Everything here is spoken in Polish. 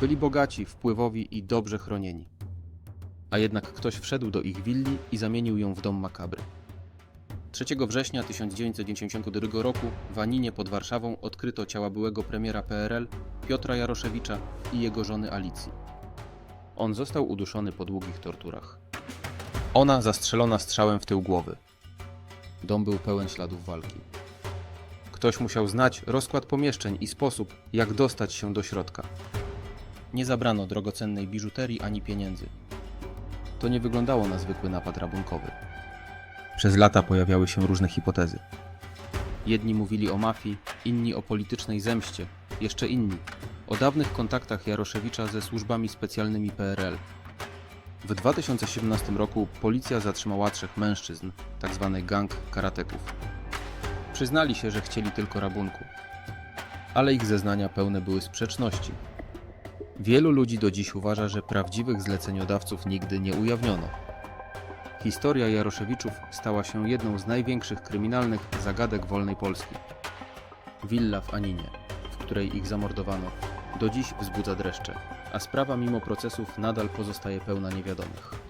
Byli bogaci, wpływowi i dobrze chronieni. A jednak ktoś wszedł do ich willi i zamienił ją w dom makabry. 3 września 1992 roku w Aninie pod Warszawą odkryto ciała byłego premiera PRL Piotra Jaroszewicza i jego żony Alicji. On został uduszony po długich torturach. Ona zastrzelona strzałem w tył głowy. Dom był pełen śladów walki. Ktoś musiał znać rozkład pomieszczeń i sposób, jak dostać się do środka. Nie zabrano drogocennej biżuterii ani pieniędzy. To nie wyglądało na zwykły napad rabunkowy. Przez lata pojawiały się różne hipotezy. Jedni mówili o mafii, inni o politycznej zemście, jeszcze inni o dawnych kontaktach Jaroszewicza ze służbami specjalnymi PRL. W 2017 roku policja zatrzymała trzech mężczyzn, tzw. gang karateków. Przyznali się, że chcieli tylko rabunku, ale ich zeznania pełne były sprzeczności. Wielu ludzi do dziś uważa, że prawdziwych zleceniodawców nigdy nie ujawniono. Historia Jaroszewiczów stała się jedną z największych kryminalnych zagadek wolnej Polski. Willa w Aninie, w której ich zamordowano, do dziś wzbudza dreszcze, a sprawa mimo procesów nadal pozostaje pełna niewiadomych.